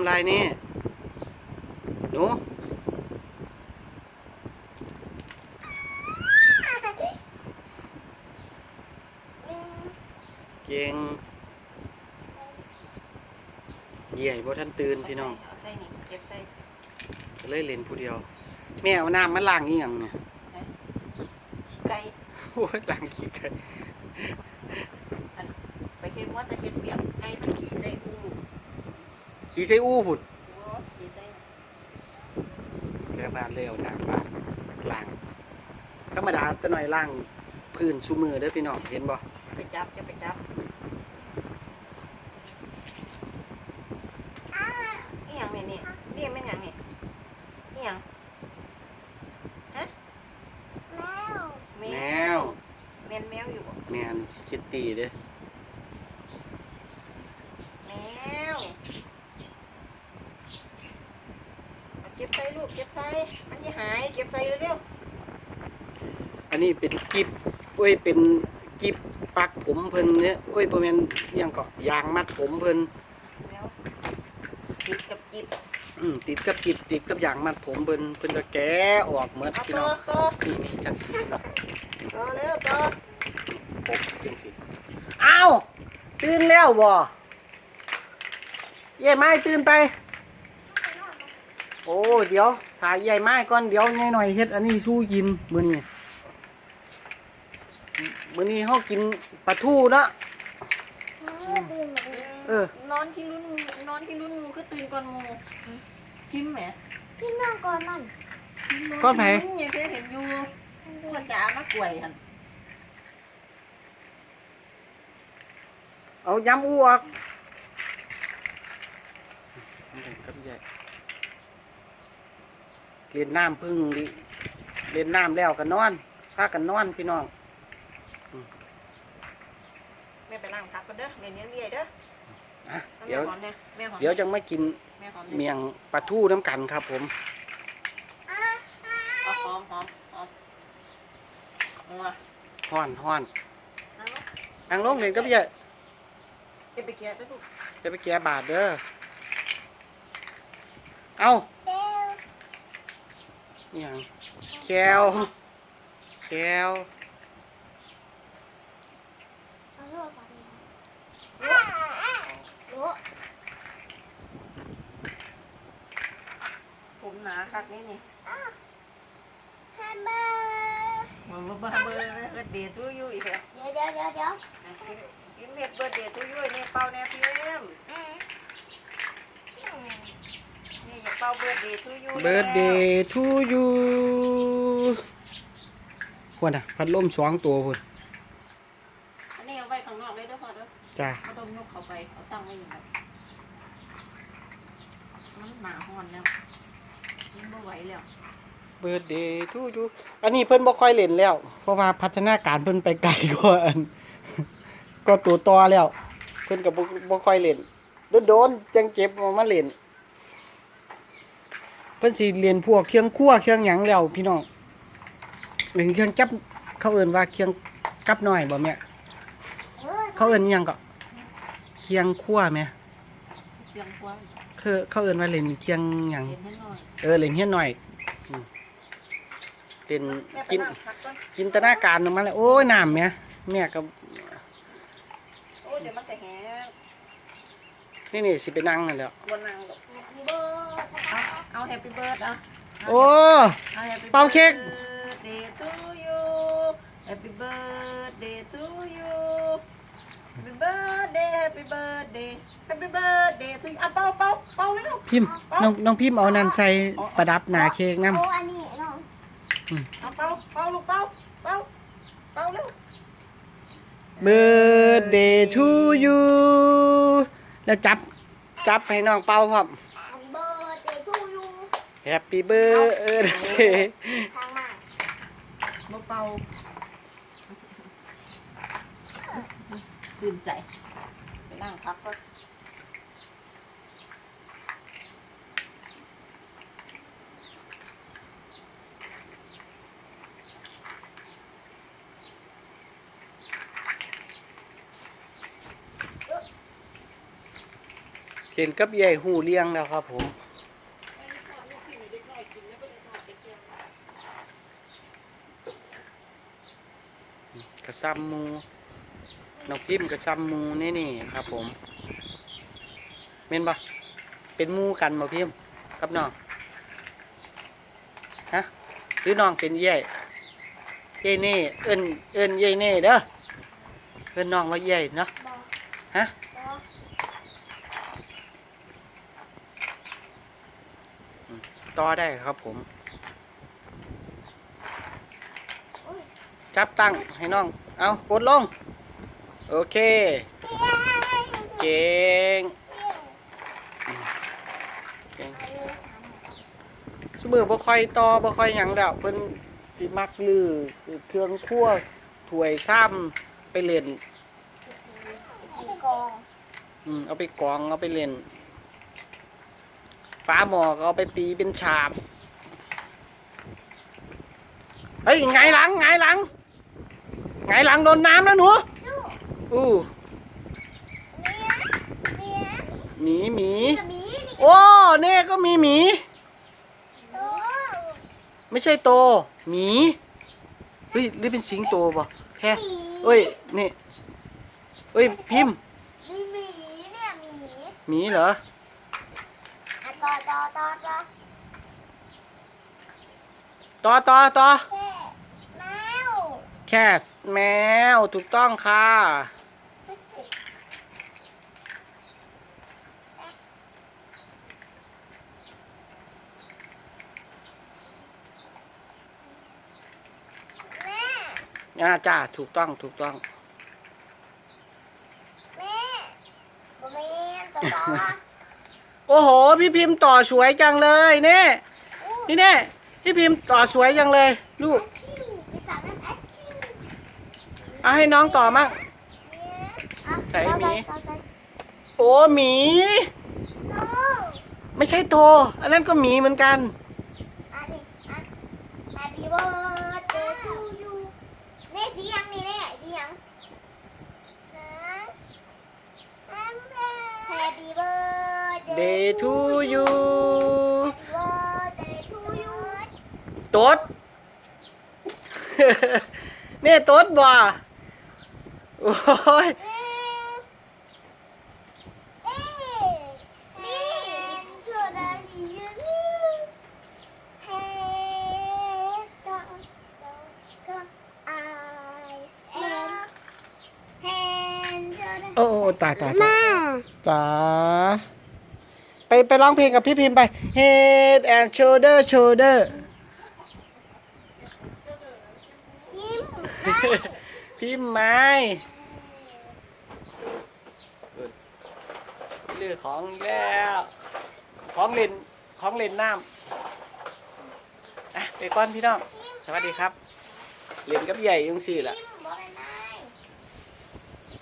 ำไรนี่หนูเก่งเยี่ยบ่ท่านตื่นพี่น้องเาใส่นี่เก็บใส่ก็เลยเล่นผู้เดียว แม่เอาน้ำมาล้างอีหยังเนี่ยขี้ไก่โอ้ยล้างขี้ไก่ไปเห็นว่าจะเห็ดเปียกไก่มันขี้ใส่อู ขี้ใส่อู้พุ่นโอ้ขี้ใส่แค่บ้านเลยเอาน้ำมาล้าง ธรรมดาจะหน่อยล้างพื้นชูมือเด้อพี่น้องเห็นบ่ไปจับจะไปจับอีหยังเนี่ยนี่เรียกแม่นหยังนี่อีหยังฮะแมแมววแมนแมวอยู่บ่แมนคิตตี้เด้อแมวเอาเก็บใส่ลูกเก็บใส่มันยี่หายเก็บใส่เร็วอันนี้เป็นกิบเอ้ยเป็นกิบปักผมเพิ่นเนี่ยเอ้ยบ่แม่นอิหยังก็ยางมัดผมเพิ่นๆแมวติดกับกิบอืมติดกับกิบติดกับยางมัดผมเพิ่นเพิ่นก็แกะออกหมดเอาพี่ต่น้อองต่อนี่นี่จังซี่เนาะต่อเร็วต่อปกจังซี่อ้าวตื่นแล้วบ่ยายไม้ตื่นไปโอ้เดี๋ยวถ่ายยายไม้ก่อนเดี๋ยวยายหน่อยเฮ็ดอันนี้สู้กินมื้อนี้มื้อนี้เฮากินปลาทูเนาะเออนอนที่รุ่นงูนอนที่รุ่นงูคือตื่นก่อนงูพิมพ์แหมพี่น้องก่อนนั่นพิมพ์ก้อนไหนพิมพ์เนี่ยเคยเห็นอยู่พ่อจ๋ามากล้วยหันเอาย้ำอ้วก เล่นน้ำพึ่งดิเล่นน้ำแล้วกันนอนพากันนอนพี่น้องแม่ไปล้างผักก่อนเด้อเดี๋ยวนี้เรียเด้ออะเอาเดี๋แม่ยวหอมเนี่ยแม่หอมเดี๋ยวจะมากินแม่หอมเมีเนี่ยยงปลาทูน้ำกันครับผมเอาหอมหอมหอมงัวห้อนห้อนนั่งลงนั่งลงเล่นก็ไม่ใช่จะไปเกลี่ยไปลูกจะไปแก้บาดเด้อเอาเต้ว อหย่างแคลแคลเอาลูกก่อนนะลูกผมหนาคักนี่นี่แฮมเบอร์มันมาเบอร์เบอร์เบิร์ดเดย์ทูยูอีกแล้วเดี๋ยวเดี๋ยวเดี๋ยวเดี๋ยวกินกินเม็ดเบิร์ดเดย์ทูยูนี่เป่าแน่พี่เอ็มอืมอืมนี่อย่า เป่าเบิร์ดเดย์ทูยูเบิร์ดเดย์ทูยูควรอะ พัดลมสองตัวพุ่นอันนี้เอาไว้ข้างนอกเลยเด้อพ่อเด้อจ้าเขาต้องยกเข้าไปเขาตั้งไว้อย่างไรมันหนาห้อนแล้วมันไม่ไหวแล้วเบิร์ดเดย์ทูยูอันนี้เพิ่นบ่ค่อยเล่นแล้ว เพราะว่าพัฒนาการเพิ่นไปไกลกว่าอันก็ตัวต่อแล้ว เพิ่นก็บ่บ่ค่อยเล่นโดนๆจังเก็บเอามาเล่น เพิ่นสิเรียนพวกเครื่องครัวเครื่องหยังแล้วพี่น้องเล่นเครื่องจับเขาเอิ้นว่าเครื่องกับน้อยบ่แม่เออเขาเอิ้นอิหยังก็เคียงครัวแม่เสียงกว้างคือเขาเอิ้นว่าเล่นเคียงหยังเห็นให้หน่อยเออเล่นเฮียนหน่อยอืมเล่นแม่ไปกินนั่งพักก่อนจินตนาการออกมาแล้วโอ้ยน้ำแม่แม่ก็ โอ้เดี๋ยวมันจะแห้ง นี่นี่สิไปนั่งนั่นแหล้วบนนั่งหรอกแฮปปี้เบิร์ดนะคะเอาเอาแฮปปี้เบิร์ดเอาโอ้ เอาแฮปปี้เป่าเค้ก เดย์ทูยูแฮปปี้เบิร์ดเดย์ทูยูแฮปปี้เบิร์ดเดย์แฮปปี้เบิร์ดเดย์แฮปปี้เบิร์ดเดย์ทูยูเอาเป่าเป่าเป่าเลยลูกพิมพ์น้องน้องพิมพ์เอานั่นใส่ประดับหน้าเค้กนำโอ้อันนี้น้องเอาเป่าเป่าลูกเป่าเป่าเป่าเร็ว Birthday to you แล้วจับ จับให้น้องเป่าพร้อมแฮปปี้เบิร์ดเดย์ทูยู Happy birthday ทางมาบ่เป่าชื่นใจ ไปนั่งพักก่อน นกับใหญ่หูเลี้ยงแล้วครับผมกระซัมมูน้องพิมกระซัมมูนี่นี่ครับผมเม่นปะเป็นมูกันบ่พิมกับน้องฮะหรือน้องเป็นใหญ่ใหญ่เน่เอิ้นเอิ้นใหญ่เน่เด้อเอิ้นน้องว่าใหญ่เนาะฮะ บอ ต่อได้ครับผมอุ้ยจับตั้งให้น้อง เอากดลง โอเค เก่งเก่งสมือบ่ค่อยต่อบ่ค่อยหยังดอกเพิ่นสิมักลือเครื่องครัวถ้วยซ้ำไปเล่นกองอืมเอาไปกรอง เอาไปเล่น ฟ้าหมอก็เอาไปตีเป็นฉาบ เฮ้ยไงายหลังไงายหลังไงายหลังโดนน้ำแล้วหนูลูกอู้เมียเมียหมีหมีกับหมีนี่โอ้เน่ก็มีหมีโตไม่ใช่โตหมีเฮ้ยหรือเป็นสิงโตป่ะแฮะหมีเอ้ยนี่เอ้ยพิมพ์มีหมีเนี่ยหมีหมีเหรออะ ต่อต่อต่อต่อต่อต่อต่อแค่แมวแคสแมวถูกต้องค่ะแม่อ่าจ้าถูกต้องถูกต้อง แม่บแม่นต่อต่อ โอ้โห พี่พิมพ์ต่อสวยจังเลยเน่นี่เน่พี่พิมพ์ต่อสวยจังเลย ลูกชิวมีสามแม่แอคชิวเอาให้น้องต่อมั่งอะไหนหมีต่อไปโอ้หมีต่อไปไม่ใช่โตอันนั้นก็หมีเหมือนกันอะนี่อะ Happy birthday to you นี่สียังนี่นี่สียังฮะ Happy birthday Day to you Happy birthday to you โต๊ดเนี่ยโต๊ดบ่โอ้ยเอ๊ะเอ๊ะนี่ช่วยได้ดีนี่เฮ้ต่อต่อต่อ I am เห็นช่วยได้โอ้โอ้ตายตายตายแม่จ๋า ไปไปร้องเพลงกับพี่พิมพ์ไป Head and shoulder shoulder ยิ้มพิมพ์ไม้เรื่องของอีกแล้ว ของเล่น ของเล่นน้ำอะไปก่อนพี่น้อง สวัสดีครับ เล่นกับใหญ่ยังสี่ล่ะยิ้ม